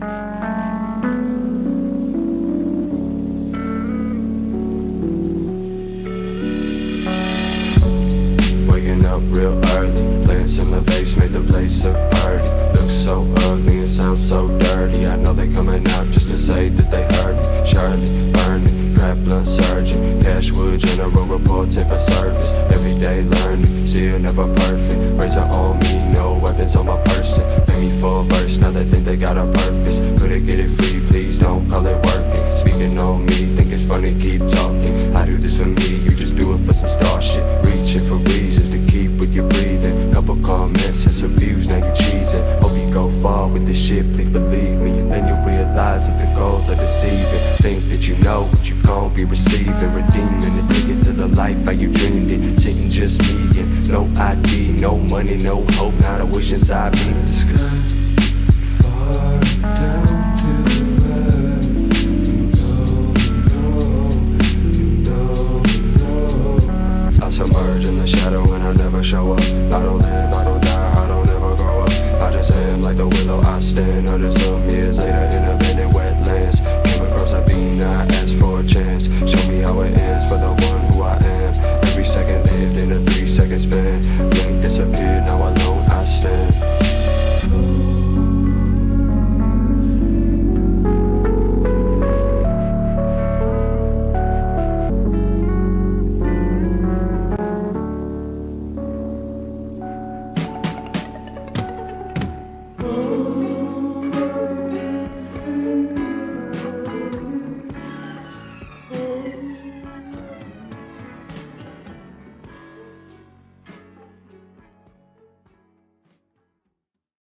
Waking up real early, plants in my face made the place a party. Looks so ugly and sounds so dirty. I know they coming out just to say that they heard me. Shirley, burning, grappler, surgeon, Cashwood, general reporting for service. Everyday learning, still never perfect. Raise our own weapons on my person. Pay me for a verse, now they think they got a purpose. Couldn't get it free, please don't call it working. Speaking on me, think it's funny, keep talking. I do this for me, you just do it for some star shit. Reaching for reasons to keep with your breathing. Couple comments and some views, now you cheesing. Hope you go far with this shit, please believe me. And then you'll realize that the goals are deceiving. Think that you know what you gon' be receiving. Redeeming the ticket to the life how you dreamed it. Sitting money, no hope, not a wish inside me. The sky, far down I submerge in the shadow and I never show up. I don't live, I don't die, I don't ever grow up. I just am like the willow, I stand under some.